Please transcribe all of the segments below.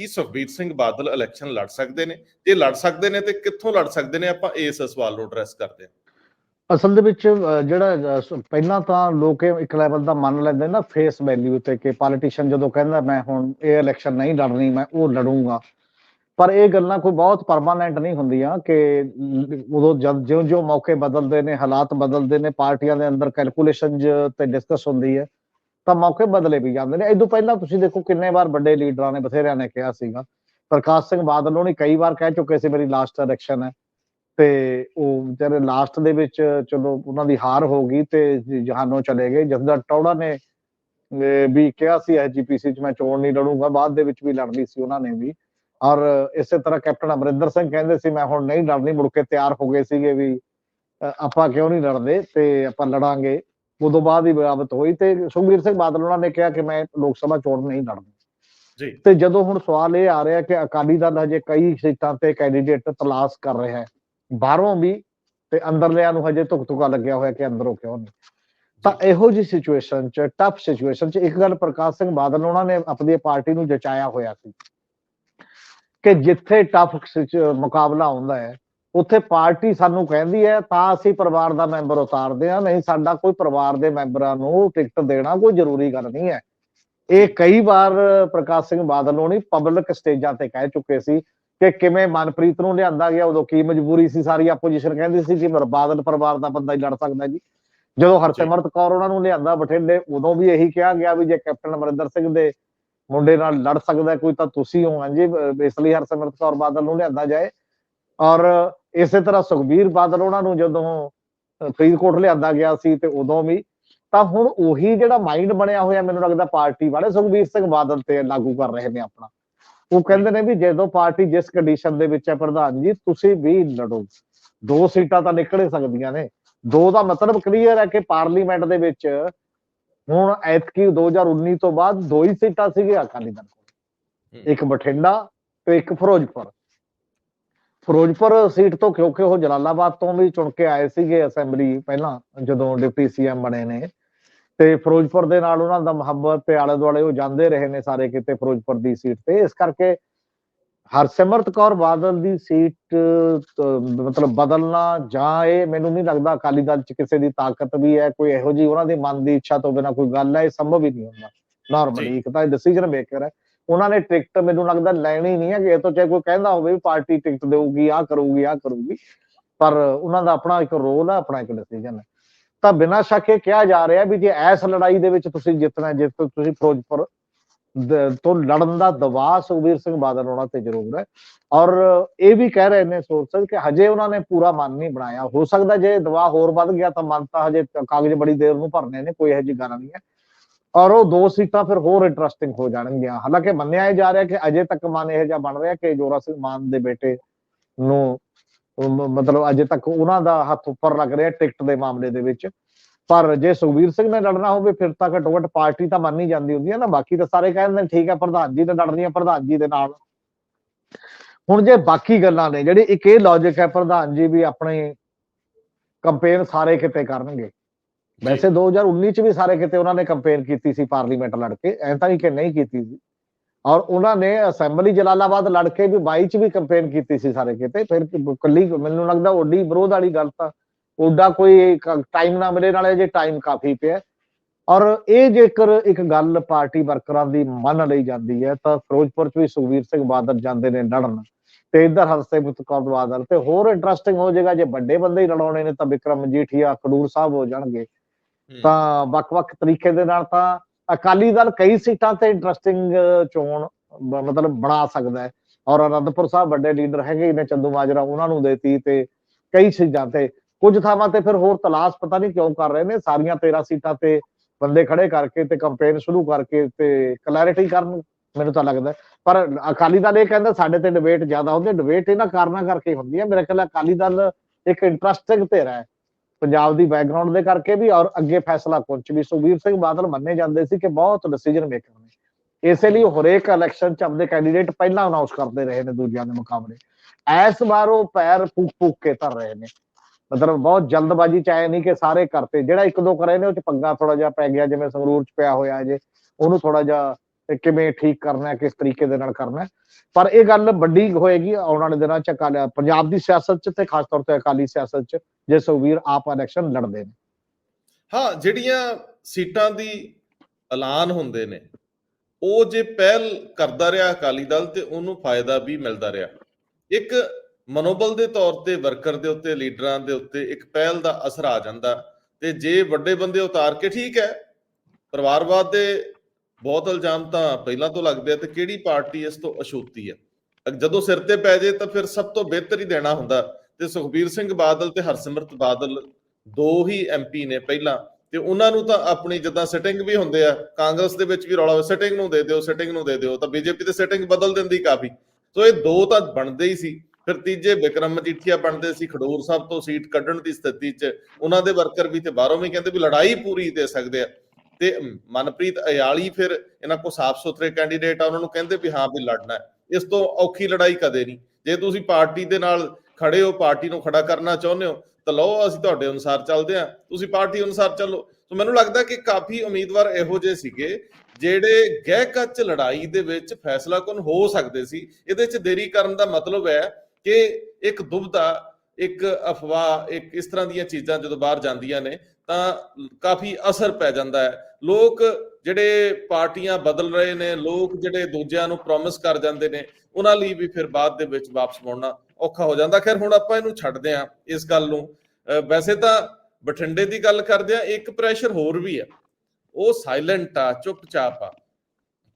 ਕੀ Sukhbir Singh Badal election ਲੜ ਸਕਦੇ ਨੇ? ਜੇ ਲੜ ਸਕਦੇ ਨੇ, ਤੇ ਕਿੱਥੋਂ ਲੜ ਸਕਦੇ ਨੇ ਆਪਾਂ? ਇਸ ਸਵਾਲ ਨੂੰ ਐਡਰੈਸ ਕਰਦੇ ਹਾਂ। ਅਸਲ ਦੇ ਵਿੱਚ ਜਿਹੜਾ ਪਹਿਲਾਂ ਤਾਂ ਲੋਕ ਇੱਕ ਲੈਵਲ ਦਾ ਮੰਨ ਲੈਂਦੇ ਨਾ ਫੇਸ ਵੈਲਿਊ ਤੇ ਕਿ ਪੋਲੀਟੀਸ਼ੀਅਨ ਜਦੋਂ ਕਹਿੰਦਾ, ਮੈਂ ਹੁਣ ਇਹ ਇਲੈਕਸ਼ਨ ਨਹੀਂ ਲੜਨੀ, ਮੈਂ ਉਹ ਲੜੂੰਗਾ। ਪਰ ਇਹ ਗੱਲਾਂ ਕੋਈ ਬਹੁਤ ਪਰਮਾਨੈਂਟ ਨਹੀਂ ਹੁੰਦੀਆਂ ਕਿ ਉਦੋਂ ਜਦ ਜਿਉਂ ਜਿਉਂ ਮੌਕੇ ਬਦਲਦੇ ਨੇ, ਹਾਲਾਤ ਬਦਲਦੇ ਨੇ, ਪਾਰਟੀਆਂ ਦੇ ਅੰਦਰ ਕੈਲਕੂਲੇਸ਼ਨ ਤੇ ਡਿਸਕਸ ਹੁੰਦੀ ਹੈ। ਤਾਂ ਮੌਕੇ ਬਦਲੇ ਵੀ ਜਾਂਦੇ ਨੇ। ਇਦੋਂ ਪਹਿਲਾਂ ਤੁਸੀਂ ਦੇਖੋ ਕਿੰਨੇ ਵਾਰ ਵੱਡੇ ਲੀਡਰਾਂ ਨੇ ਬਥੇਰਿਆਂ ਨੇ ਕਿਹਾ ਸੀਗਾ। ਪ੍ਰਕਾਸ਼ ਸਿੰਘ ਬਾਦਲ ਉਹਨੇ ਕਈ ਵਾਰ ਕਹਿ ਚੁੱਕੇ ਸੀ, ਮੇਰੀ ਲਾਸਟ ਇਲੈਕਸ਼ਨ ਹੈ। ਤੇ ਉਹ ਵਿਚਾਰੇ ਲਾਸਟ ਦੇ ਵਿੱਚ ਚਲੋ ਉਹਨਾਂ ਦੀ ਹਾਰ ਹੋ ਗਈ ਤੇ ਜ- ਜਹਾਨੋਂ ਚਲੇ ਗਏ। ਜਸਦਾ ਟੌੜਾ ਨੇ ਵੀ ਕਿਹਾ ਸੀ ਐਸਜੀਪੀਸੀ ਚ, ਮੈਂ ਚੋਣ ਨਹੀਂ ਲੜੂੰਗਾ। ਬਾਅਦ ਦੇ ਵਿੱਚ ਵੀ ਲੜਨੀ ਸੀ ਉਹਨਾਂ ਨੇ ਵੀ। ਔਰ ਇਸੇ ਤਰ੍ਹਾਂ ਕੈਪਟਨ ਅਮਰਿੰਦਰ ਸਿੰਘ ਕਹਿੰਦੇ ਸੀ, ਮੈਂ ਹੁਣ ਨਹੀਂ ਲੜਨੀ, ਮੁੜ ਕੇ ਤਿਆਰ ਹੋ ਗਏ ਸੀਗੇ ਵੀ ਆਪਾਂ ਕਿਉਂ ਨਹੀਂ ਲੜਦੇ? ਤੇ ਆਪਾਂ ਲੜਾਂਗੇ। ਉਦੋਂ ਬਾਅਦ ਹੀ ਬਰਾਬਤ ਹੋਈ ਤੇ ਸੁਖਬੀਰ ਸਿੰਘ ਬਾਦਲ ਉਹਨਾਂ ਨੇ ਕਿਹਾ ਕਿ ਮੈਂ ਲੋਕ ਸਭਾ ਚੋਣ ਨਹੀਂ ਲੜਨੀ। ਜੀ। ਤੇ ਜਦੋਂ ਹੁਣ ਸਵਾਲ ਇਹ ਆ ਰਿਹਾ ਕਿ ਅਕਾਲੀ ਦਲ ਹਜੇ ਕਈ ਸੀਟਾਂ ਤੇ ਕੈਂਡੀਡੇਟ ਤਲਾਸ਼ ਕਰ ਰਿਹਾ ਹੈ ਬਾਹਰੋਂ ਵੀ ਤੇ ਅੰਦਰਲਿਆਂ ਨੂੰ ਹਜੇ ਧੁਕ ਧੁਕਾ ਲੱਗਿਆ ਹੋਇਆ ਕਿ ਅੰਦਰੋਂ ਕਿਉਂ ਨਹੀਂ। ਤਾਂ ਇਹੋ ਜੀ ਸਿਚੁਏਸ਼ਨ ਚ ਟਫ ਸਿਚੁਏਸ਼ਨ ਚ ਇੱਕ ਗੱਲ ਪ੍ਰਕਾਸ਼ ਸਿੰਘ ਬਾਦਲ ਉਹਨਾਂ ਨੇ ਆਪਣੀ ਪਾਰਟੀ ਨੂੰ ਜਚਾਇਆ ਹੋਇਆ ਸੀ ਕਿ ਜਿੱਥੇ ਟਫ ਮੁਕਾਬਲਾ ਹੁੰਦਾ ਹੈ ਉੱਥੇ ਪਾਰਟੀ ਸਾਨੂੰ ਕਹਿੰਦੀ ਹੈ ਤਾਂ ਅਸੀਂ ਪਰਿਵਾਰ ਦਾ ਮੈਂਬਰ ਉਤਾਰਦੇ ਆ ਨਹੀਂ ਸਾਡਾ ਕੋਈ ਪਰਿਵਾਰ ਦੇ ਮੈਂਬਰਾਂ ਨੂੰ ਟਿਕਟ ਦੇਣਾ ਕੋਈ ਜ਼ਰੂਰੀ ਗੱਲ ਨਹੀਂ ਹੈ। ਇਹ ਕਈ ਵਾਰ ਪ੍ਰਕਾਸ਼ ਸਿੰਘ ਬਾਦਲ ਨੂੰ ਨਹੀਂ ਪਬਲਿਕ ਸਟੇਜਾਂ ਤੇ ਕਹਿ ਚੁੱਕੇ ਸੀ ਕਿ ਕਿਵੇਂ ਮਨਪ੍ਰੀਤ ਨੂੰ ਲਿਆਂਦਾ ਗਿਆ ਉਦੋਂ ਕੀ ਮਜਬੂਰੀ ਸੀ ਸਾਰੀ ਆਪੋਜੀਸ਼ਨ ਕਹਿੰਦੀ ਸੀ ਕਿ ਮਰ- ਬਾਦਲ ਪਰਿਵਾਰ ਦਾ ਬੰਦਾ ਹੀ ਲੜ ਸਕਦਾ ਜੀ। ਜਦੋਂ ਹਰਸਿਮਰਤ ਕੌਰ ਉਹਨਾਂ ਨੂੰ ਲਿਆਂਦਾ ਬਠਿੰਡੇ ਉਦੋਂ ਵੀ ਇਹੀ ਕਿਹਾ ਗਿਆ ਵੀ ਜੇ ਕੈਪਟਨ ਅਮਰਿੰਦਰ ਸਿੰਘ ਦੇ ਮੁੰਡੇ ਨਾਲ ਲੜ ਸਕਦਾ ਕੋਈ ਤਾਂ ਤੁਸੀਂ ਹੋ ਹਾਂਜੀ ਇਸ ਲਈ ਹਰਸਿਮਰਤ ਕੌਰ ਬਾਦਲ ਨੂੰ ਲਿਆਂਦਾ ਜਾਏ। ਔਰ ਇਸੇ ਤਰ੍ਹਾਂ ਸੁਖਬੀਰ ਬਾਦਲ ਉਹਨਾਂ ਨੂੰ ਜਦੋਂ ਫਰੀਦਕੋਟ ਲਿਆਂਦਾ ਗਿਆ ਸੀ ਤੇ ਉਦੋਂ ਵੀ ਤਾਂ ਹੁਣ ਉਹੀ ਜਿਹੜਾ ਮਾਈਂਡ ਬਣਿਆ ਹੋਇਆ ਮੈਨੂੰ ਲੱਗਦਾ ਪਾਰਟੀ ਵਾਲੇ ਸੁਖਬੀਰ ਸਿੰਘ ਬਾਦਲ ਤੇ ਲਾਗੂ ਕਰ ਰਹੇ ਨੇ ਆਪਣਾ। ਉਹ ਕਹਿੰਦੇ ਨੇ ਵੀ ਜਦੋਂ ਪਾਰਟੀ ਜਿਸ ਕੰਡੀਸ਼ਨ ਦੇ ਵਿੱਚ ਹੈ ਪ੍ਰਧਾਨ ਜੀ ਤੁਸੀਂ ਵੀ ਲੜੋ। ਦੋ ਸੀਟਾਂ ਤਾਂ ਨਿਕਲ ਹੀ ਸਕਦੀਆਂ ਨੇ। ਦੋ ਦਾ ਮਤਲਬ ਕਲੀਅਰ ਹੈ ਕਿ ਪਾਰਲੀਮੈਂਟ ਦੇ ਵਿੱਚ ਹੁਣ ਐਤਕੀ 2019 ਤੋਂ ਬਾਅਦ ਦੋ ਹੀ ਸੀਟਾਂ ਸੀਗੀਆਂ ਅਕਾਲੀ ਦਲ ਕੋਲ। ਇੱਕ ਬਠਿੰਡਾ ਤੇ ਇੱਕ ਫਿਰੋਜ਼ਪੁਰ। ਫਿਰੋਜ਼ਪੁਰ ਸੀਟ ਤੋਂ ਕਿਉਂਕਿ ਉਹ ਜਲਾਲਾਬਾਦ ਤੋਂ ਵੀ ਚੁਣ ਕੇ ਆਏ ਸੀਗੇ ਅਸੈਂਬਲੀ ਪਹਿਲਾਂ ਜਦੋਂ ਡਿਪਟੀ ਸੀਐਮ ਬਣੇ ਨੇ। ਤੇ ਫਿਰੋਜ਼ਪੁਰ ਦੇ ਨਾਲ ਉਹਨਾਂ ਦਾ ਮੁਹੱਬਤ ਤੇ ਆਲੇ ਦੁਆਲੇ ਉਹ ਜਾਂਦੇ ਰਹੇ ਨੇ ਸਾਰੇ ਕਿਤੇ ਫਿਰੋਜ਼ਪੁਰ ਦੀ ਸੀਟ ਤੇ। ਇਸ ਕਰਕੇ ਹਰਸਿਮਰਤ ਕੌਰ ਬਾਦਲ ਦੀ ਸੀਟ ਮਤਲਬ ਬਦਲਣਾ ਜਾਂ ਇਹ ਮੈਨੂੰ ਨਹੀਂ ਲੱਗਦਾ ਅਕਾਲੀ ਦਲ ਚ ਕਿਸੇ ਦੀ ਤਾਕਤ ਵੀ ਹੈ ਕੋਈ ਇਹੋ ਜੀ ਉਹਨਾਂ ਦੇ ਮਨ ਦੀ ਇੱਛਾ ਤੋਂ ਬਿਨਾ ਕੋਈ ਗੱਲ ਹੈ ਇਹ ਸੰਭਵ ਹੀ ਨਹੀਂ ਹੁੰਦਾ। ਨਾਰਮਲੀ ਇੱਕ ਤਾਂ ਡਿਸੀਜਨ ਮੇਕਰ ਹੈ। ਉਹਨਾਂ ਨੇ ਟਿਕਟ ਮੈਨੂੰ ਲੱਗਦਾ ਲੈਣੀ ਨਹੀਂ ਹੈ ਕਿ ਇਹ ਤੋਂ ਚਾਹੇ ਕੋਈ ਕਹਿੰਦਾ ਹੋਵੇ ਵੀ ਪਾਰਟੀ ਟਿਕਟ ਦੇਊਗੀ ਆ ਕਰੂਗੀ ਆ ਕਰੂਗੀ, ਪਰ ਉਹਨਾਂ ਦਾ ਆਪਣਾ ਇੱਕ ਰੋਲ ਹੈ ਆਪਣਾ ਇੱਕ ਡਿਸੀਜਨ ਹੈ ਤਾਂ ਬਿਨਾਂ ਸ਼ੱਕ ਇਹ ਕਿਹਾ ਜਾ ਰਿਹਾ ਵੀ ਜੇ ਇਸ ਲੜਾਈ ਦੇ ਵਿੱਚ ਤੁਸੀਂ ਜਿੱਤਣਾ ਜਿੱਤ ਤੁਸੀਂ ਫਿਰੋਜ਼ਪੁਰ ਤੋਂ ਲੜਨ ਦਾ ਦਬਾਅ ਸੁਖਬੀਰ ਸਿੰਘ ਬਾਦਲ ਉਹਨਾਂ ਤੇ ਜ਼ਰੂਰ ਹੈ। ਔਰ ਇਹ ਵੀ ਕਹਿ ਰਹੇ ਨੇ ਸੋਚ ਕਿ ਹਜੇ ਉਹਨਾਂ ਨੇ ਪੂਰਾ ਮਨ ਨਹੀਂ ਬਣਾਇਆ। ਹੋ ਸਕਦਾ ਜੇ ਦਬਾਅ ਹੋਰ ਵੱਧ ਗਿਆ ਤਾਂ ਮਨ ਤਾਂ ਹਜੇ ਕਾਗਜ਼ ਬੜੀ ਦੇਰ ਨੂੰ ਭਰਨੇ ਨੇ, ਕੋਈ ਇਹੋ ਜਿਹੀ ਗੱਲ ਨਹੀਂ ਹੈ। ਔਰ ਉਹ ਦੋ ਸੀਟਾਂ ਫਿਰ ਹੋਰ ਇੰਟਰਸਟਿੰਗ ਹੋ ਜਾਣਗੀਆਂ। ਹਾਲਾਂਕਿ ਮੰਨਿਆ ਇਹ ਜਾ ਰਿਹਾ ਕਿ ਅਜੇ ਤੱਕ ਮਨ ਇਹ ਜਿਹਾ ਬਣ ਰਿਹਾ ਕਿ ਜੋਰਾ ਸਿੰਘ ਮਾਨ ਦੇ ਬੇਟੇ ਨੂੰ ਮਤਲਬ ਅਜੇ ਤੱਕ ਉਹਨਾਂ ਦਾ ਹੱਥ ਉੱਪਰ ਲੱਗ ਰਿਹਾ ਟਿਕਟ ਦੇ ਮਾਮਲੇ ਦੇ ਵਿੱਚ। ਪਰ ਜੇ ਸੁਖਬੀਰ ਸਿੰਘ ਨੇ ਲੜਨਾ ਹੋਵੇ, ਫਿਰ ਤਾਂ ਘੱਟੋ ਘੱਟ ਪਾਰਟੀ ਤਾਂ ਮੰਨੀ ਜਾਂਦੀ ਹੁੰਦੀ ਹੈ ਨਾ। ਬਾਕੀ ਤਾਂ ਸਾਰੇ ਕਹਿੰਦੇ ਨੇ, ਠੀਕ ਹੈ, ਪ੍ਰਧਾਨ ਜੀ ਤਾਂ ਲੜਨੀ ਹੈ ਪ੍ਰਧਾਨ ਜੀ ਦੇ ਨਾਲ। ਹੁਣ ਜੇ ਬਾਕੀ ਗੱਲਾਂ ਨੇ, ਜਿਹੜੀ ਇੱਕ ਇਹ ਲੌਜੀਕ ਹੈ, ਪ੍ਰਧਾਨ ਜੀ ਵੀ ਆਪਣੇ ਕੰਪੇਨ ਸਾਰੇ ਕਿਤੇ ਕਰਨਗੇ। ਵੈਸੇ 2019 ਚ ਵੀ ਸਾਰੇ ਕਿਤੇ ਉਹਨਾਂ ਨੇ ਕੰਪੇਨ ਕੀਤੀ ਸੀ ਪਾਰਲੀਮੈਂਟ ਲੜ ਕੇ ਐਂ ਤਾਂ ਨਹੀਂ ਕਿ ਨਹੀਂ ਕੀਤੀ ਸੀ। ਔਰ ਉਹਨਾਂ ਨੇ ਅਸੈਂਬਲੀ ਜਲਾਲਾਬਾਦ ਲੜ ਕੇ ਵੀ 22 ਚ ਵੀ ਕੰਪੇਨ ਕੀਤੀ ਸੀ ਸਾਰੇ ਕਿਤੇ, ਫਿਰ ਕੱਲੀ ਮੈਨੂੰ ਲੱਗਦਾ ਓਡੀ ਵਿਰੋਧ ਵਾਲੀ ਗੱਲ ਤਾਂ ਓਡਾ ਕੋਈ ਟਾਈਮ ਨਾ ਮਿਲੇ, ਨਾਲੇ ਜੇ ਟਾਈਮ ਕਾਫੀ ਪਿਆ। ਔਰ ਇਹ ਜੇਕਰ ਇੱਕ ਗੱਲ ਪਾਰਟੀ ਵਰਕਰਾਂ ਦੀ ਮੰਨ ਲਈ ਜਾਂਦੀ ਹੈ, ਤਾਂ ਫਿਰੋਜ਼ਪੁਰ ਚ ਵੀ ਸੁਖਵੀਰ ਸਿੰਘ ਬਾਦਲ ਜਾਂਦੇ ਨੇ ਲੜਨ ਤੇ ਇਧਰ ਹਰਸਿਮਰਤ ਕੌਰ ਬਾਦਲ ਤੇ ਹੋਰ ਇੰਟਰਸਟਿੰਗ ਹੋ ਜਾਏਗਾ, ਜੇ ਵੱਡੇ ਬੰਦੇ ਹੀ ਲੜਾਉਣੇ ਨੇ ਤਾਂ ਵਿਕਰਮ ਮਜੀਠੀਆ ਖਡੂਰ ਸਾਹਿਬ ਹੋ ਜਾਣਗੇ। ਤਾਂ ਵੱਖ-ਵੱਖ ਤਰੀਕੇ ਦੇ ਨਾਲ ਤਾਂ ਅਕਾਲੀ ਦਲ ਕਈ ਸੀਟਾਂ ਤੇ ਇੰਟਰਸਟਿੰਗ ਚੋਣ ਮਤਲਬ ਬਣਾ ਸਕਦਾ ਹੈ। ਔਰ ਅਨੰਦਪੁਰ ਸਾਹਿਬ ਵੱਡੇ ਲੀਡਰ ਹੈਗੇ ਨੇ, ਚੰਦੂ ਮਾਜਰਾ, ਉਹਨਾਂ ਨੂੰ ਦੇਤੀ ਤੇ ਕਈ ਸੀਟਾਂ ਤੇ। ਕੁਝ ਥਾਵਾਂ ਤੇ ਫਿਰ ਹੋਰ ਤਲਾਸ਼ ਪਤਾ ਨਹੀਂ ਕਿਉਂ ਕਰ ਰਹੇ ਨੇ, ਸਾਰੀਆਂ 13 ਸੀਟਾਂ ਤੇ ਬੰਦੇ ਖੜੇ ਕਰਕੇ ਤੇ ਕੰਪੇਨ ਸ਼ੁਰੂ ਕਰਕੇ ਤੇ ਕਲੈਰਿਟੀ ਕਰਨ, ਮੈਨੂੰ ਤਾਂ ਲੱਗਦਾ ਪਰ ਅਕਾਲੀ ਦਲ ਇਹ ਕਹਿੰਦਾ ਸਾਡੇ ਤੇ ਡਿਬੇਟ ਜ਼ਿਆਦਾ ਹੁੰਦੀ ਹੈ। ਡਿਬੇਟ ਇਹਨਾਂ ਕਾਰਨਾਂ ਕਰਕੇ ਹੁੰਦੀ ਹੈ। ਮੇਰੇ ਖਿਆਲ ਅਕਾਲੀ ਦਲ ਇੱਕ ਇੰਟਰਸਟਿੰਗ ਧਿਰ ਹੈ। ਪੰਜਾਬ ਦੀ ਬੈਕਗ੍ਰਾਉਂਡ ਦੇ ਕਰਕੇ ਵੀ ਔਰ ਅੱਗੇ ਫੈਸਲਾ ਕੁੰਚ ਵੀ। ਸੁਖਬੀਰ ਸਿੰਘ ਬਾਦਲ ਮੰਨੇ ਜਾਂਦੇ ਸੀ ਕਿ ਬਹੁਤ ਡਿਸੀਜਨ ਮੇਕਰ ਨੇ। ਇਸੇ ਲਈ ਉਹ ਹਰੇਕ ਇਲੈਕਸ਼ਨ ਚ ਆਪਣੇ ਕੈਂਡੀਡੇਟ ਪਹਿਲਾਂ ਅਨਾਉਂਸ ਕਰਦੇ ਰਹੇ ਨੇ ਦੂਜਿਆਂ ਦੇ ਮੁਕਾਬਲੇ। ਐਸ ਵਾਰ ਉਹ ਪੈਰ ਫੂਕ ਫੂਕ ਕੇ ਧਰ ਰਹੇ ਨੇ। ਮਤਲਬ ਬਹੁਤ ਜਲਦਬਾਜ਼ੀ ਚ ਆਏ ਨਹੀਂ ਕਿ ਸਾਰੇ ਕਰਤੇ ਜਿਹੜਾ ਇੱਕ ਦੋ ਕਰੇ ਨੇ, ਉਹ ਚ ਪੰਗਾ ਥੋੜਾ ਜਿਹਾ ਪੈ ਗਿਆ, ਜਿਵੇਂ ਸੰਗਰੂਰ ਚ ਪਿਆ ਹੋਇਆ ਜੇ। ਉਹਨੂੰ ਥੋੜਾ ਜਿਹਾ ਕਿਵੇਂ ਠੀਕ ਕਰਨਾ ਹੈ, ਕਿਸ ਤਰੀਕੇ ਦੇ ਨਾਲ ਕਰਨਾ ਹੈ। ਪਰ ਇਹ ਗੱਲ ਵੱਡੀ ਹੋਏਗੀ ਆਉਣ ਵਾਲੇ ਦਿਨਾਂ ਚ ਪੰਜਾਬ ਦੀ ਸਿਆਸਤ ਚ ਤੇ ਖਾਸ ਤੌਰ ਤੇ ਅਕਾਲੀ ਸਿਆਸਤ ਚ ਜੇ ਸੁਖਬੀਰ ਆਪ ਇਲੈਕਸ਼ਨ ਲੜਦੇ ਨੇ। ਹਾਂ, ਜਿਹੜੀਆਂ ਸੀਟਾਂ ਦੀ ਐਲਾਨ ਹੁੰਦੇ ਨੇ, ਉਹ ਜੇ ਪਹਿਲ ਕਰਦਾ ਰਿਹਾ ਅਕਾਲੀ ਦਲ ਤੇ ਉਹਨੂੰ ਫਾਇਦਾ ਵੀ ਮਿਲਦਾ ਰਿਹਾ। ਇੱਕ ਮਨੋਬਲ ਦੇ ਤੌਰ ਤੇ ਵਰਕਰ ਦੇ ਉੱਤੇ, ਲੀਡਰਾਂ ਦੇ ਉੱਤੇ ਇੱਕ ਪਹਿਲ ਦਾ ਅਸਰ ਆ ਜਾਂਦਾ ਤੇ ਜੇ ਵੱਡੇ ਬੰਦੇ ਉਤਾਰ ਕੇ ਠੀਕ ਹੈ, ਪਰਿਵਾਰਵਾਦ ਦੇ ਬਹੁਤ ਇਲਜ਼ਾਮ ਤਾਂ ਪਹਿਲਾਂ ਤੋਂ ਲੱਗਦੇ ਆ ਤੇ ਕਿਹੜੀ ਪਾਰਟੀ ਇਸ ਤੋਂ ਅਛੂਤੀ ਹੈ ਜਦੋਂ ਸਿਰ ਤੇ ਪੈ ਜੇ ਤਾਂ ਫਿਰ ਸਭ ਤੋਂ ਬਿਹਤਰ ਹੀ ਦੇਣਾ ਹੁੰਦਾ। ਤੇ ਸੁਖਬੀਰ ਸਿੰਘ ਬਾਦਲ ਤੇ ਹਰਸਿਮਰਤ ਬਾਦਲ ਦੋ ਹੀ ਐਮਪੀ ਨੇ ਪਹਿਲਾਂ। ਤੇ ਉਹਨਾਂ ਨੂੰ ਤਾਂ ਆਪਣੀ ਜਿੱਦਾਂ ਸਿਟਿੰਗ ਵੀ ਹੁੰਦੇ ਆ, ਕਾਂਗਰਸ ਦੇ ਵਿੱਚ ਵੀ ਰੌਲਾ ਹੋਵੇ ਸਿਟਿੰਗ ਨੂੰ ਦੇ ਦਿਓ ਸਿਟਿੰਗ ਨੂੰ ਦੇ ਦਿਓ, ਤਾਂ ਬੀਜੇਪੀ ਤੇ ਸਿਟਿੰਗ ਬਦਲ ਦਿੰਦੀ ਕਾਫੀ। ਸੋ ਇਹ ਦੋ ਤਾਂ ਬਣਦੇ ਹੀ ਸੀ। ਫਿਰ ਤੀਜੇ ਵਿਕਰਮ ਮਜੀਠੀਆ ਬਣਦੇ ਸੀ, ਖਡੂਰ ਸਾਹਿਬ ਤੋਂ ਸੀਟ ਕੱਢਣ ਦੀ ਸਥਿਤੀ 'ਚ। ਉਹਨਾਂ ਦੇ ਵਰਕਰ ਵੀ ਤੇ ਬਾਹਰੋਂ ਵੀ ਕਹਿੰਦੇ ਵੀ ਲੜਾਈ ਪੂਰੀ ਦੇ ਸਕਦੇ ਆ। ਤੇ ਮਨਪ੍ਰੀਤ ਅਯਾਲੀ ਫਿਰ ਇਹਨਾਂ ਕੋ ਸਾਫ਼ ਸੁਥਰੇ ਕੈਂਡੀਡੇਟ ਆ, ਉਹਨਾਂ ਨੂੰ ਕਹਿੰਦੇ ਵੀ ਹਾਂ ਵੀ ਲੜਨਾ ਹੈ। ਇਸ ਤੋਂ ਔਖੀ ਲੜਾਈ ਕਦੇ ਨਹੀਂ। ਜੇ ਤੁਸੀਂ ਪਾਰਟੀ ਦੇ ਨਾਲ ਖੜੇ ਹੋ, ਪਾਰਟੀ ਨੂੰ ਖੜਾ ਕਰਨਾ ਚਾਹੁੰਦੇ ਹੋ, ਤਾਂ ਲਓ ਅਸੀਂ ਤੁਹਾਡੇ ਅਨੁਸਾਰ ਚੱਲਦੇ ਆ ਤੁਸੀਂ ਪਾਰਟੀ ਅਨੁਸਾਰ ਚੱਲੋ। ਸੋ ਮੈਨੂੰ ਲੱਗਦਾ ਕਿ ਕਾਫੀ ਉਮੀਦਵਾਰ ਇਹੋ ਜਿਹੇ ਸੀਗੇ, ਜਿਹੜੇ ਗਹਿ ਕੱਚ ਲੜਾਈ ਦੇ ਵਿੱਚ ਫੈਸਲਾ ਫੈਸਲਾਕੁਨ ਹੋ ਸਕਦੇ ਸੀ। ਇਹਦੇ ਵਿੱਚ ਦੇਰੀ ਕਰਨ ਦਾ ਮਤਲਬ ਹੈ ਕਿ ਇੱਕ ਦੁਬਦਾ ਇੱਕ ਅਫਵਾਹ, ਇੱਕ ਇਸ ਤਰ੍ਹਾਂ ਦੀਆਂ ਚੀਜ਼ਾਂ ਜਦੋਂ ਬਾਹਰ ਜਾਂਦੀਆਂ ਨੇ, ਤਾਂ ਕਾਫੀ ਅਸਰ ਪੈ ਜਾਂਦਾ ਹੈ। ਲੋਕ ਜਿਹੜੇ ਪਾਰਟੀਆਂ ਬਦਲ ਰਹੇ ਨੇ, ਲੋਕ ਜਿਹੜੇ ਦੂਜਿਆਂ ਨੂੰ ਪ੍ਰੋਮਿਸ ਕਰ ਜਾਂਦੇ ਨੇ, ਉਹਨਾਂ ਲਈ ਵੀ ਫਿਰ ਬਾਅਦ ਦੇ ਵਿੱਚ ਵਾਪਸ ਮੁੜਨਾ ਔਖਾ ਹੋ ਜਾਂਦਾ। ਖੈਰ, ਹੁਣ ਆਪਾਂ ਇਹਨੂੰ ਛੱਡਦੇ ਆਂ ਇਸ ਗੱਲ ਨੂੰ। ਵੈਸੇ ਤਾਂ ਬਠਿੰਡੇ ਦੀ ਗੱਲ ਕਰਦੇ ਆ ਇੱਕ ਪ੍ਰੈਸ਼ਰ ਹੋਰ ਵੀ ਆ ਉਹ ਸਾਇਲੈਂਟ ਆ, ਚੁੱਪਚਾਪ ਆ।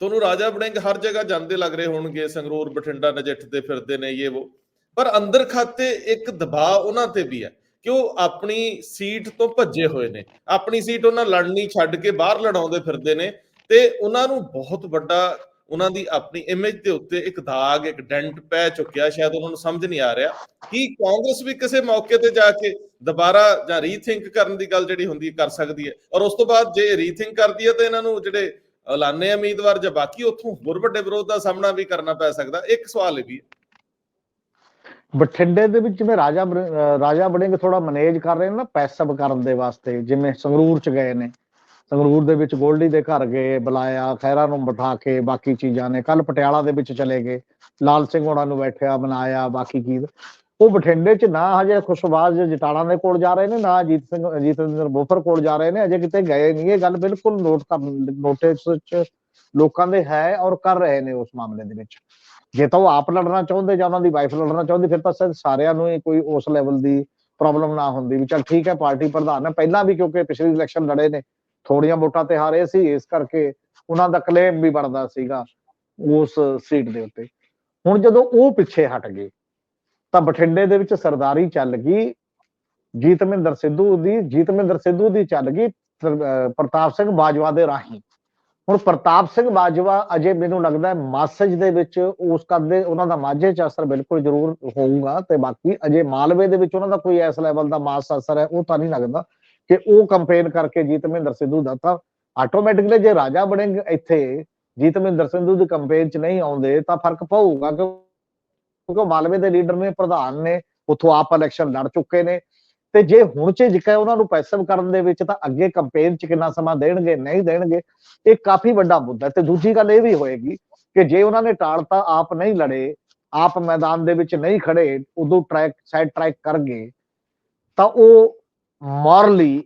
ਤੁਹਾਨੂੰ ਰਾਜਾ ਵੜਿੰਗ ਹਰ ਜਗ੍ਹਾ ਜਾਂਦੇ ਲੱਗ ਰਹੇ ਹੋਣਗੇ, ਸੰਗਰੂਰ, ਬਠਿੰਡਾ ਨਜਿੱਠਦੇ ਫਿਰਦੇ ਨੇ, ਇਹ ਉਹ ਪਰ ਅੰਦਰ ਖਾਤੇ ਇੱਕ ਦਬਾਅ ਉਹਨਾਂ ਤੇ ਵੀ ਹੈ। ਕਿ ਉਹ ਆਪਣੀ ਸੀਟ ਤੋਂ ਭੱਜੇ ਹੋਏ ਨੇ? ਆਪਣੀ ਸੀਟ ਉਹਨਾਂ ਲੜਨੀ ਛੱਡ ਕੇ ਬਾਹਰ ਲੜਾਉਂਦੇ ਫਿਰਦੇ ਨੇ ਤੇ ਉਹਨਾਂ ਨੂੰ ਬਹੁਤ ਵੱਡਾ ਉਹਨਾਂ ਦੀ ਆਪਣੀ ਇਮੇਜ ਦੇ ਉੱਤੇ ਇੱਕ ਦਾਗ, ਇੱਕ ਡੈਂਟ ਪੈ ਚੁੱਕਿਆ, ਸ਼ਾਇਦ ਉਹਨਾਂ ਨੂੰ ਸਮਝ ਨਹੀਂ ਆ ਰਿਹਾ। ਕਿ ਕਾਂਗਰਸ ਵੀ ਕਿਸੇ ਮੌਕੇ ਤੇ ਜਾ ਕੇ ਦੁਬਾਰਾ ਜਾਂ ਰੀਥਿੰਕ ਕਰਨ ਦੀ ਗੱਲ ਜਿਹੜੀ ਹੁੰਦੀ ਕਰ ਸਕਦੀ ਹੈ? ਔਰ ਉਸ ਤੋਂ ਬਾਅਦ ਜੇ ਰੀਥਿੰਕ ਕਰਦੀ ਹੈ ਤਾਂ ਇਹਨਾਂ ਨੂੰ ਜਿਹੜੇ ਐਲਾਨੇ ਉਮੀਦਵਾਰ ਜਾਂ ਬਾਕੀ ਉੱਥੋਂ ਹੋਰ ਵੱਡੇ ਵਿਰੋਧ ਦਾ ਸਾਹਮਣਾ ਵੀ ਕਰਨਾ ਪੈ ਸਕਦਾ। ਇੱਕ ਸਵਾਲ ਇਹ ਵੀ ਹੈ ਬਠਿੰਡੇ ਦੇ ਵਿੱਚ ਜਿਵੇਂ ਰਾਜਾ ਰਾਜਾ ਬੜਿੰਗ ਥੋੜਾ ਮੈਨੇਜ ਕਰ ਰਹੇ ਨੇ ਨਾ ਪੈਸਬ ਕਰਨ ਦੇ ਵਾਸਤੇ, ਜਿਵੇਂ ਸੰਗਰੂਰ ਚ ਗਏ ਨੇ। ਸੰਗਰੂਰ ਦੇ ਵਿੱਚ ਗੋਲਡੀ ਦੇ ਘਰ ਗਏ, ਬੁਲਾਇਆ ਖੈਰਾ ਨੂੰ ਬਿਠਾ ਕੇ ਬਾਕੀ ਚੀਜ਼ਾਂ ਨੇ। ਕੱਲ ਪਟਿਆਲਾ ਦੇ ਵਿੱਚ ਚਲੇ ਗਏ, ਲਾਲ ਸਿੰਘ ਹੋਣਾ ਨੂੰ ਬੈਠਿਆ, ਬਣਾਇਆ, ਬਾਕੀ ਕੀ ਉਹ ਬਠਿੰਡੇ ਚ ਨਾ ਹਜੇ ਖੁਸ਼ਬਾਜ਼ ਜਟਾਣਾ ਦੇ ਕੋਲ ਜਾ ਰਹੇ ਨੇ, ਨਾ ਅਜੀਤ ਸਿੰਘ ਅਜੀਤਿੰਦਰ ਬੋਫਰ ਕੋਲ ਜਾ ਰਹੇ ਨੇ, ਅਜੇ ਕਿਤੇ ਗਏ ਨਹੀਂ ਇਹ ਗੱਲ ਬਿਲਕੁਲ ਨੋਟ ਕਰ ਨੋਟਿਸ ਚ ਲੋਕਾਂ ਦੇ ਹੈ ਔਰ ਕਰ ਰਹੇ ਨੇ ਉਸ ਮਾਮਲੇ ਦੇ ਵਿੱਚ। ਜੇ ਤਾਂ ਉਹ ਆਪ ਲੜਨਾ ਚਾਹੁੰਦੇ ਜਾਂ ਉਹਨਾਂ ਦੀ ਵਾਈਫ ਲੜਨਾ ਚਾਹੁੰਦੀ, ਫਿਰ ਤਾਂ ਸਾਰਿਆਂ ਨੂੰ ਹੀ ਕੋਈ ਉਸ ਲੈਵਲ ਦੀ ਪ੍ਰੋਬਲਮ ਨਾ ਹੁੰਦੀ ਵੀ ਚਲ ਠੀਕ ਹੈ, ਪਾਰਟੀ ਪ੍ਰਧਾਨ ਹੈ। ਪਹਿਲਾਂ ਵੀ ਕਿਉਂਕਿ ਪਿਛਲੀ ਇਲੈਕਸ਼ਨ ਲੜੇ ਨੇ ਥੋੜੀਆਂ ਵੋਟਾਂ ਤੇ ਹਾਰੇ ਸੀ, ਇਸ ਕਰਕੇ ਉਹਨਾਂ ਦਾ ਕਲੇਮ ਵੀ ਬਣਦਾ ਸੀਗਾ ਉਸ ਸੀਟ ਦੇ ਉੱਤੇ। ਹੁਣ ਜਦੋਂ ਉਹ ਪਿੱਛੇ ਹਟ ਗਏ, ਤਾਂ ਬਠਿੰਡੇ ਦੇ ਵਿੱਚ ਸਰਦਾਰੀ ਚੱਲ ਗਈ, ਜੀਤਮਿੰਦਰ ਸਿੱਧੂ ਦੀ, ਜੀਤਮਿੰਦਰ ਸਿੱਧੂ ਦੀ ਚੱਲ ਗਈ ਪ੍ਰਤਾਪ ਸਿੰਘ ਬਾਜਵਾ ਦੇ ਰਾਹੀਂ। ਹੁਣ ਪ੍ਰਤਾਪ ਸਿੰਘ ਬਾਜਵਾ ਅਜੇ ਮੈਨੂੰ ਲੱਗਦਾ ਹੈ ਮੈਸੇਜ ਦੇ ਵਿੱਚ ਉਸ ਕਰਦੇ ਉਹਨਾਂ ਦਾ ਮਾਝੇ ਚ ਅਸਰ ਬਿਲਕੁਲ ਜ਼ਰੂਰ ਹੋਊਗਾ ਤੇ ਬਾਕੀ ਅਜੇ ਮਾਲਵੇ ਦੇ ਵਿੱਚ ਉਹਨਾਂ ਦਾ ਕੋਈ ਇਸ ਲੈਵਲ ਦਾ ਮਾਸ ਅਸਰ ਹੈ, ਉਹ ਤਾਂ ਨਹੀਂ ਲੱਗਦਾ ਕਿ ਉਹ ਕੰਪੇਨ ਕਰਕੇ ਜੀਤਮਿੰਦਰ ਸਿੱਧੂ ਦਾ ਤਾਂ ਆਟੋਮੈਟਿਕਲੀ ਜੇ ਰਾਜਾ ਬਣੇਗੇ ਇੱਥੇ ਜੀਤ ਮਹਿੰਦਰ ਸਿੱਧੂ ਦੀ ਕੰਪੇਨ ਚ ਨਹੀਂ ਆਉਂਦੇ ਤਾਂ ਫ਼ਰਕ ਪਊਗਾ ਕਿਉਂਕਿ ਮਾਲਵੇ ਦੇ ਲੀਡਰ ਨੇ, ਪ੍ਰਧਾਨ ਨੇ, ਉਥੋਂ ਆਪ ਇਲੈਕਸ਼ਨ ਲੜ ਚੁੱਕੇ ਨੇ। ਤੇ ਜੇ ਹੁਣ ਚ ਜਿਕਾ ਉਹਨਾਂ ਨੂੰ ਪੈਸਿਵ ਕਰਨ ਦੇ ਵਿੱਚ ਤਾਂ ਅੱਗੇ ਕੰਪੇਨ ਚ ਕਿੰਨਾ ਸਮਾਂ ਦੇਣਗੇ ਨਹੀਂ ਦੇਣਗੇ ਇਹ ਕਾਫੀ ਵੱਡਾ ਮੁੱਦਾ ਤੇ ਦੂਜੀ ਗੱਲ ਇਹ ਵੀ ਹੋਏਗੀ ਕਿ ਜੇ ਉਹਨਾਂ ਨੇ ਟਾਲਤਾ ਆਪ ਨਹੀਂ ਲੜੇ ਆਪ ਮੈਦਾਨ ਦੇ ਵਿੱਚ ਨਹੀਂ ਖੜੇ ਉਦੋਂ ਟਰੈਕ ਸਾਈਡ ਟਰੈਕ ਕਰ ਗਏ ਤਾਂ ਉਹ ਮੋਰਲੀ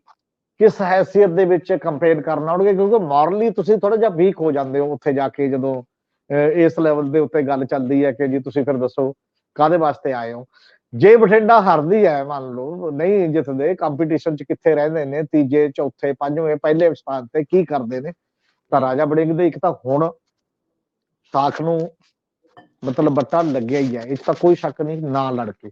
ਕਿਸ ਹੈਸੀਅਤ ਦੇ ਵਿੱਚ ਕੰਪੇਨ ਕਰਨਾ ਆਉਣਗੇ? ਕਿਉਂਕਿ ਮੋਰਲੀ ਤੁਸੀਂ ਥੋੜਾ ਜਿਹਾ ਵੀਕ ਹੋ ਜਾਂਦੇ ਹੋ ਉੱਥੇ ਜਾ ਕੇ ਜਦੋਂ ਅਹ, ਇਸ ਲੈਵਲ ਦੇ ਉੱਤੇ ਗੱਲ ਚੱਲਦੀ ਹੈ ਕਿ ਜੀ ਤੁਸੀਂ ਫਿਰ ਦੱਸੋ ਕਾਦੇ ਵਾਸਤੇ ਆਏ ਹੋ? ਜੇ ਬਠਿੰਡਾ ਹਾਰਦੀ ਹੈ, ਮੰਨ ਲਓ, ਨਹੀਂ ਜਿੱਤਦੇ ਕੰਪੀਟੀਸ਼ਨ ਚ ਕਿੱਥੇ ਰਹਿੰਦੇ ਨੇ, ਤੀਜੇ, ਚੌਥੇ, ਪੰਜਵੇਂ, ਪਹਿਲੇ ਸਥਾਨ ਤੇ ਕੀ ਕਰਦੇ ਨੇ? ਤਾਂ ਰਾਜਾ ਬੜਿੰਗ ਦੇ ਇੱਕ ਤਾਂ ਹੁਣ ਤਾਖ ਨੂੰ ਮਤਲਬ ਬੱਟਾ ਲੱਗਿਆ ਹੀ ਹੈ ਇਸ ਤਾਂ ਕੋਈ ਸ਼ੱਕ ਨਹੀਂ, ਨਾ ਲੜ ਕੇ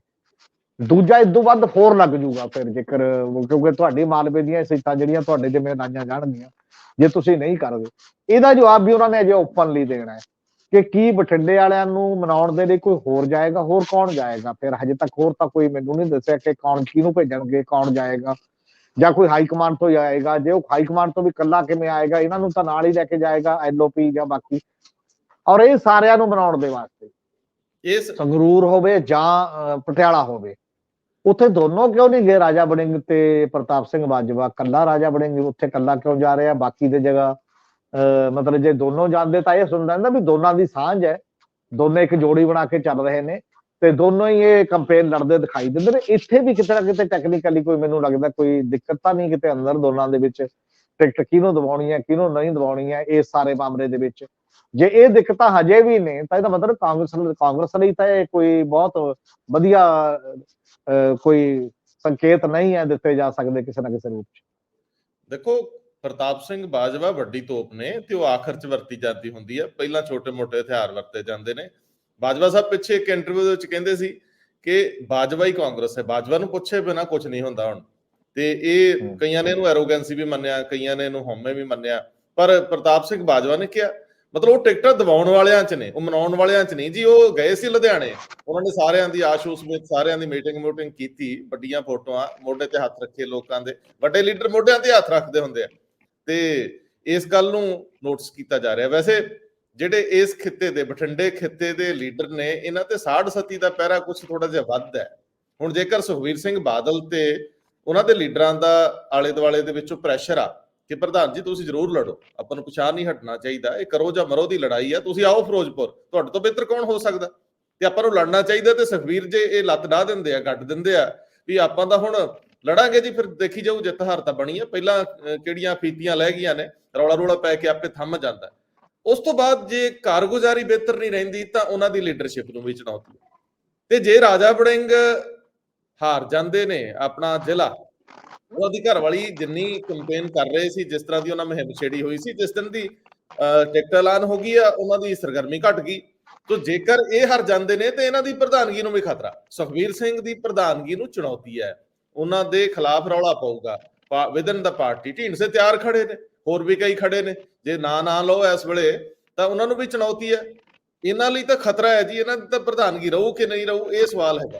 ਦੂਜਾ ਇਸ ਤੋਂ ਵੱਧ ਹੋਰ ਲੱਗ ਜੂਗਾ ਫਿਰ ਜੇਕਰ, ਕਿਉਂਕਿ ਤੁਹਾਡੀ ਮਾਲਵੇ ਦੀਆਂ ਸੀਟਾਂ ਜਿਹੜੀਆਂ ਤੁਹਾਡੇ ਜਿਵੇਂ ਲਾਈਆਂ ਜਾਣਗੀਆਂ, ਜੇ ਤੁਸੀਂ ਨਹੀਂ ਕਰਦੇ। ਇਹਦਾ ਜਵਾਬ ਵੀ ਉਹਨਾਂ ਨੇ ਅਜੇ ਓਪਨਲੀ ਦੇਣਾ ਹੈ। ਕਿ ਕੀ ਬਠਿੰਡੇ ਵਾਲਿਆਂ ਨੂੰ ਮਨਾਉਣ ਦੇ ਲਈ ਕੋਈ ਹੋਰ ਜਾਏਗਾ ਹੋਰ ਕੌਣ ਜਾਏਗਾ? ਫਿਰ ਹਜੇ ਤੱਕ ਹੋਰ ਤਾਂ ਕੋਈ ਮੈਨੂੰ ਨਹੀਂ ਦੱਸਿਆ ਕਿ ਕੌਣ ਕਿਹਨੂੰ ਭੇਜਣਗੇ ਕੌਣ ਜਾਏਗਾ। ਜਾਂ ਕੋਈ ਹਾਈ ਕਮਾਂਡ ਤੋਂ ਜਾਏਗਾ ਜੇ ਉਹ ਹਾਈ ਕਮਾਂਡ ਤੋਂ ਵੀ ਇਕੱਲਾ ਕਿਵੇਂ ਆਏਗਾ? ਇਹਨਾਂ ਨੂੰ ਤਾਂ ਨਾਲ ਹੀ ਲੈ ਕੇ ਜਾਏਗਾ ਐਲਓਪੀ ਜਾਂ ਬਾਕੀ। ਔਰ ਇਹ ਸਾਰਿਆਂ ਨੂੰ ਬਣਾਉਣ ਦੇ ਵਾਸਤੇ। ਇਸ ਸੰਗਰੂਰ ਹੋਵੇ ਜਾਂ ਪਟਿਆਲਾ ਹੋਵੇ। ਉੱਥੇ ਦੋਨੋਂ ਕਿਉਂ ਨਹੀਂ ਗਏ? ਰਾਜਾ ਬੜਿੰਗ ਤੇ ਪ੍ਰਤਾਪ ਸਿੰਘ ਬਾਜਵਾ। ਕੱਲਾ ਰਾਜਾ ਬੜਿੰਗ ਉੱਥੇ ਕੱਲਾ ਕਿਉਂ ਜਾ ਰਿਹਾ? ਬਾਕੀ ਦੇ ਜਗ੍ਹਾ ਮਤਲਬ ਜੇ ਦੋਨੋਂ ਜਾਂਦੇ ਤਾਂ ਇਹ ਸੁਣਦਾ ਨਾ ਵੀ ਦੋਨਾਂ ਦੀ ਸਾਂਝ ਹੈ। ਦੋਨੇ ਇੱਕ ਜੋੜੀ ਬਣਾ ਕੇ ਚੱਲ ਰਹੇ ਨੇ ਤੇ ਦੋਨੋਂ ਹੀ ਇਹ ਕੰਪੇਨ ਲੜਦੇ ਦਿਖਾਈ ਦਿੰਦੇ ਨੇ। ਇੱਥੇ ਵੀ ਕਿਤੇ ਨਾ ਕਿਤੇ ਟੈਕਨੀਕਲੀ ਕੋਈ ਮੈਨੂੰ ਲੱਗਦਾ ਕੋਈ ਦਿੱਕਤ ਤਾਂ ਨਹੀਂ ਕਿਤੇ ਅੰਦਰ ਦੋਨਾਂ ਦੇ ਵਿੱਚ। ਟਿਕਟ ਕਿਹਨੂੰ ਦਵਾਉਣੀ ਹੈ, ਕਿਹਨੂੰ ਨਹੀਂ ਦਵਾਉਣੀ ਹੈ ਇਸ ਸਾਰੇ ਮਾਮਲੇ ਦੇ ਵਿੱਚ। ਜੇ ਇਹ ਦਿੱਕਤਾਂ ਹਜੇ ਵੀ ਨੇ, ਤਾਂ ਇਹਦਾ ਮਤਲਬ ਕਾਂਗਰਸ ਕਾਂਗਰਸ ਲਈ ਤਾਂ ਇਹ ਕੋਈ ਬਹੁਤ ਵਧੀਆ ਕੋਈ ਸੰਕੇਤ ਨਹੀਂ ਹੈ ਦਿੱਤੇ ਜਾ ਸਕਦੇ ਕਿਸੇ ਨਾ ਕਿਸੇ ਰੂਪ ਚ। ਦੇਖੋ ਪ੍ਰਤਾਪ ਸਿੰਘ ਬਾਜਵਾ ਵੱਡੀ ਤੋਪ ਨੇ ਤੇ ਉਹ ਆਖਰ ਚ ਵਰਤੀ ਜਾਂਦੀ ਹੁੰਦੀ ਹੈ ਪਹਿਲਾਂ ਛੋਟੇ-ਮੋਟੇ ਹਥਿਆਰ ਵਰਤੇ ਜਾਂਦੇ ਨੇ। ਬਾਜਵਾ ਸਾਹਿਬ ਪਿੱਛੇ ਇੱਕ ਇੰਟਰਵਿਊ ਦੇ ਵਿੱਚ ਕਹਿੰਦੇ ਸੀ ਕਿ ਬਾਜਵਾ ਹੀ ਕਾਂਗਰਸ ਹੈ। ਬਾਜਵਾ ਨੂੰ ਪੁੱਛੇ ਬਿਨਾ ਕੁਝ ਨਹੀਂ ਹੁੰਦਾ ਹੁਣ। ਤੇ ਇਹ। ਕਈਆਂ ਨੇ ਇਹਨੂੰ ਐਰੋਗੈਂਸੀ ਵੀ ਮੰਨਿਆ ਕਈਆਂ ਨੇ ਇਹਨੂੰ ਹਉਮੈ ਵੀ ਮੰਨਿਆ। ਪਰ ਪ੍ਰਤਾਪ ਸਿੰਘ ਬਾਜਵਾ ਨੇ ਕਿਹਾ ਮਤਲਬ ਉਹ ਟਿਕਟਾਂ ਦਿਵਾਉਣ ਵਾਲਿਆਂ ਚ ਨੇ ਉਹ ਮਨਾਉਣ ਵਾਲਿਆਂ ਚ ਨਹੀਂ। ਜੀ ਉਹ ਗਏ ਸੀ ਲੁਧਿਆਣੇ। ਉਹਨਾਂ ਨੇ ਸਾਰਿਆਂ ਦੀ ਆਸ਼ੂਸ ਵਿੱਚ ਸਾਰਿਆਂ ਦੀ ਮੀਟਿੰਗ ਮੀਟਿੰਗ ਕੀਤੀ ਵੱਡੀਆਂ ਫੋਟੋਆਂ ਮੋਢੇ ਤੇ ਹੱਥ ਰੱਖੇ ਲੋਕਾਂ ਦੇ। ਵੱਡੇ ਲੀਡਰ ਮੋਢਿਆਂ ਤੇ ਹੱਥ ਰੱਖਦੇ ਹੁੰਦੇ ਆ। ਤੇ ਇਸ ਗੱਲ ਨੂੰ ਨੋਟਿਸ ਕੀਤਾ ਜਾ ਰਿਹਾ। ਵੈਸੇ ਜਿਹੜੇ ਇਸ ਖਿੱਤੇ ਦੇ, ਬਠਿੰਡੇ ਖਿੱਤੇ ਦੇ ਲੀਡਰ ਨੇ, ਇਹਨਾਂ ਤੇ ਸਾੜ ਸਤੀ ਦਾ ਪਹਿਰਾ ਕੁਝ ਥੋੜਾ ਜਿਹਾ ਵੱਧ ਹੈ। ਹੁਣ ਜੇਕਰ ਸੁਖਵੀਰ ਸਿੰਘ ਬਾਦਲ ਤੇ ਉਹਨਾਂ ਦੇ ਲੀਡਰਾਂ ਦਾ ਆਲੇ ਦੁਆਲੇ ਦੇ ਵਿੱਚੋਂ ਪ੍ਰੈਸ਼ਰ ਆ ਕਿ ਪ੍ਰਧਾਨ ਜੀ, ਤੁਸੀਂ ਜ਼ਰੂਰ ਲੜੋ, ਆਪਾਂ ਨੂੰ ਪਿਛਾਂ ਨਹੀਂ ਹਟਣਾ ਚਾਹੀਦਾ, ਇਹ ਕਰੋ ਜਾਂ ਮਰੋ ਦੀ ਲੜਾਈ ਆ, ਤੁਸੀਂ ਆਓ ਫਿਰੋਜ਼ਪੁਰ, ਤੁਹਾਡੇ ਤੋਂ ਬਿਹਤਰ ਕੌਣ ਹੋ ਸਕਦਾ? ਤੇ ਆਪਾਂ ਨੂੰ ਲੜਨਾ ਚਾਹੀਦਾ ਤੇ ਸੁਖਵੀਰ ਜੇ ਇਹ ਲੱਤ ਡਾ ਦਿੰਦੇ ਆ, ਗੱਡ ਦਿੰਦੇ ਆ, ਵੀ ਆਪਾਂ ਦਾ ਹੁਣ ਲੜਾਂਗੇ ਜੀ ਫਿਰ ਦੇਖੀ ਜਾਊ ਜਿੱਤ ਹਾਰ ਤਾਂ ਬਣੀ ਆ। ਪਹਿਲਾਂ ਕਿਹੜੀਆਂ ਫੀਤੀਆਂ ਲੈ ਗਈਆਂ ਨੇ ਰੌਲਾ ਰੌਲਾ ਪੈ ਕੇ ਆਪੇ ਥੰਮ ਜਾਂਦਾ। ਉਸ ਤੋਂ ਬਾਅਦ ਜੇ ਕਾਰਗੁਜ਼ਾਰੀ ਬਿਹਤਰ ਨਹੀਂ ਰਹਿੰਦੀ ਤਾਂ ਉਹਨਾਂ ਦੀ ਲੀਡਰਸ਼ਿਪ ਨੂੰ ਵੀ ਚੁਣੌਤੀ ਤੇ ਜੇ ਰਾਜਾ ਵੜਿੰਗ ਹਾਰ ਜਾਂਦੇ ਨੇ ਆਪਣਾ ਜ਼ਿਲ੍ਹਾ ਉਹਨਾਂ ਦੀ ਘਰ ਵਾਲੀ ਜਿੰਨੀ ਕੰਪੇਨ ਕਰ ਰਹੇ ਸੀ ਜਿਸ ਤਰ੍ਹਾਂ ਦੀ ਉਹਨਾਂ ਮੁਹਿੰਮ ਛੇੜੀ ਹੋਈ ਸੀ ਜਿਸ ਦਿਨ ਦੀ ਅਹ, ਟਿਕਟ ਐਲਾਨ ਹੋ ਗਈ ਆ ਉਹਨਾਂ ਦੀ ਸਰਗਰਮੀ ਘਟ ਗਈ। ਤੋ ਜੇਕਰ ਇਹ ਹਾਰ ਜਾਂਦੇ ਨੇ ਤੇ ਇਹਨਾਂ ਦੀ ਪ੍ਰਧਾਨਗੀ ਨੂੰ ਵੀ ਖਤਰਾ। ਸੁਖਵੀਰ ਸਿੰਘ ਦੀ ਪ੍ਰਧਾਨਗੀ ਨੂੰ ਚੁਣੌਤੀ ਹੈ। ਉਹਨਾਂ ਦੇ ਖਿਲਾਫ ਰੌਲਾ ਪਊਗਾ। ਵਿਦਨ ਦਾ ਪਾਰਟੀ ਢੀਂਡਸੇ ਤਿਆਰ ਖੜੇ ਨੇ, ਹੋਰ ਵੀ ਕਈ ਖੜੇ ਨੇ। ਜੇ ਨਾ ਨਾ ਲਓ ਇਸ ਵੇਲੇ, ਤਾਂ ਉਹਨਾਂ ਨੂੰ ਵੀ ਚੁਣੌਤੀ ਹੈ। ਇਹਨਾਂ ਲਈ ਤਾਂ ਖਤਰਾ ਹੈ ਜੀ, ਇਹਨਾਂ ਦੀ ਤਾਂ ਪ੍ਰਧਾਨਗੀ ਰਹੂ ਕਿ ਨਹੀਂ ਰਹੂ, ਇਹ ਸਵਾਲ ਹੈਗਾ।